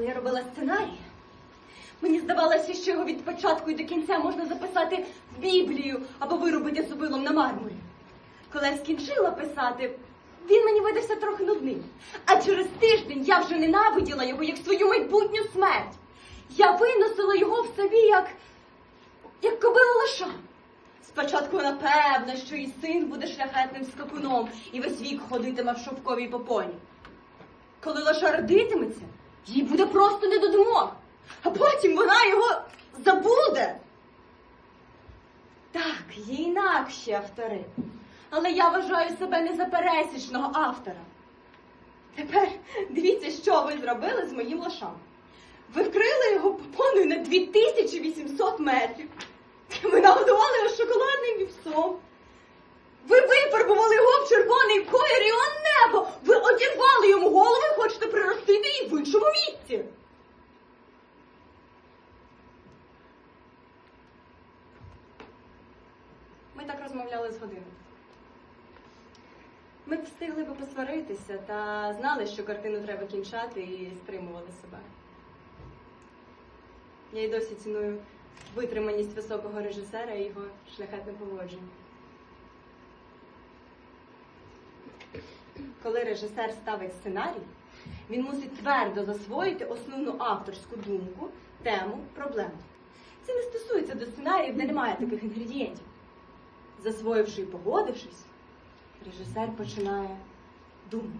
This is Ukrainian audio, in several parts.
Коли я робила сценарій, мені здавалося, що його від початку і до кінця можна записати в Біблію або виробити зубилом на мармурі. Коли я скінчила писати, він мені видався трохи нудним. А через тиждень я вже ненавиділа його як свою майбутню смерть. Я виносила його в собі як, як кобила лоша. Спочатку напевно, що і син буде шляхетним скакуном і весь вік ходитиме в шовковій попоні. Коли лоша родитиметься, їй буде просто не до думок, а потім вона його забуде. Так, є інакші автори, але я вважаю себе не за пересічного автора. Тепер дивіться, що ви зробили з моїм лошам. Ви вкрили його попоною на 2800 метрів. Ви нагодували його шоколадним вівсом. Ви вифарбували його в червоний колір і он небо. Ви одірвали йому голову і хочете приростити її в іншому місці. Ми так розмовляли з годину. Ми встигли би посваритися та знали, що картину треба кінчати і стримували себе. Я й досі ціную витриманість високого режисера і його шляхетне поводження. Коли режисер ставить сценарій, він мусить твердо засвоїти основну авторську думку, тему, проблему. Це не стосується до сценаріїв, де немає таких інгредієнтів. Засвоївши і погодившись, режисер починає думати.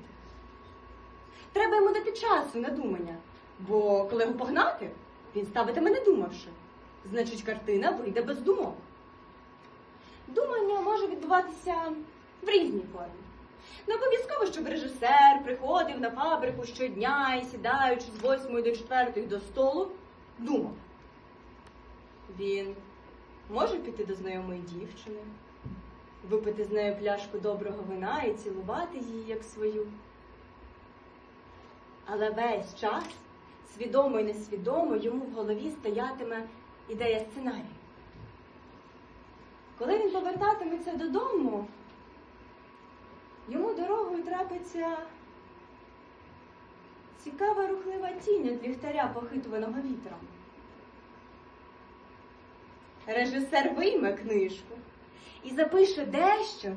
Треба йому дати часу на думання, бо коли його погнати, він ставитиме не думавши. Значить, картина вийде без думок. Думання може відбуватися в різній формі. Не обов'язково, щоб режисер приходив на фабрику щодня і сідаючи з 8 до 4 до столу, думав. Він може піти до знайомої дівчини, випити з нею пляшку доброго вина і цілувати її як свою. Але весь час, свідомо і несвідомо, йому в голові стоятиме ідея сценарію. Коли він повертатиметься додому, йому дорогою трапиться цікава рухлива тінь від ліхтаря, похитуваного вітром. Режисер вийме книжку і запише дещо,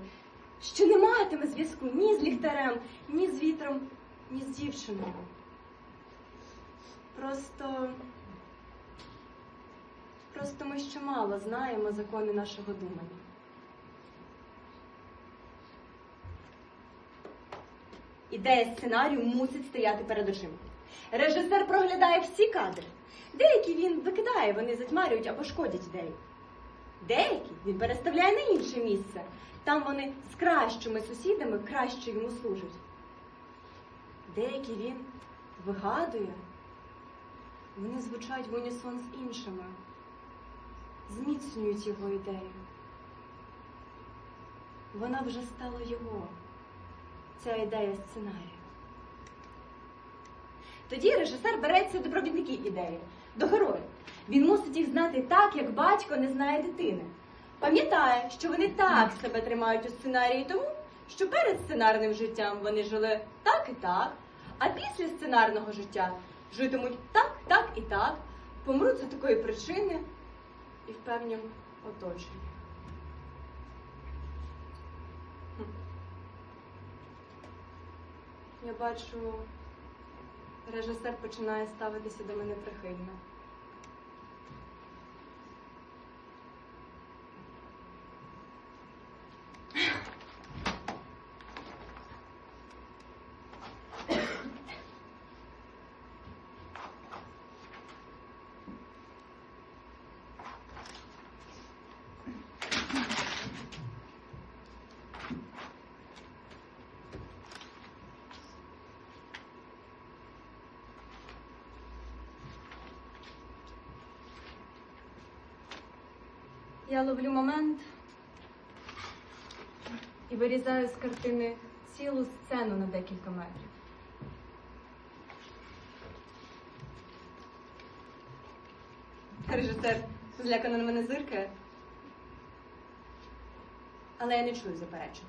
що не матиме зв'язку ні з ліхтарем, ні з вітром, ні з дівчиною. Просто, просто ми ще мало знаємо закони нашого думання. Ідея сценарію мусить стояти перед очима. Режисер проглядає всі кадри. Деякі він викидає, вони затьмарюють або шкодять ідеї. Деякі він переставляє на інше місце. Там вони з кращими сусідами краще йому служать. Деякі він вигадує, вони звучать в унісон з іншими, зміцнюють його ідею. Вона вже стала його, ця ідея сценарію. Тоді режисер береться до провідників ідеї, до героїв. Він мусить їх знати так, як батько не знає дитини. Пам'ятає, що вони так себе тримають у сценарії тому, що перед сценарним життям вони жили так і так, а після сценарного життя житимуть так, так і так, помруть за такої причини і в певнім оточенні. Я бачу, режисер починає ставитися до мене прихильно. Я ловлю момент і вирізаю з картини цілу сцену на декілька метрів. Режисер злякано на мене зиркає. Але я не чую заперечень.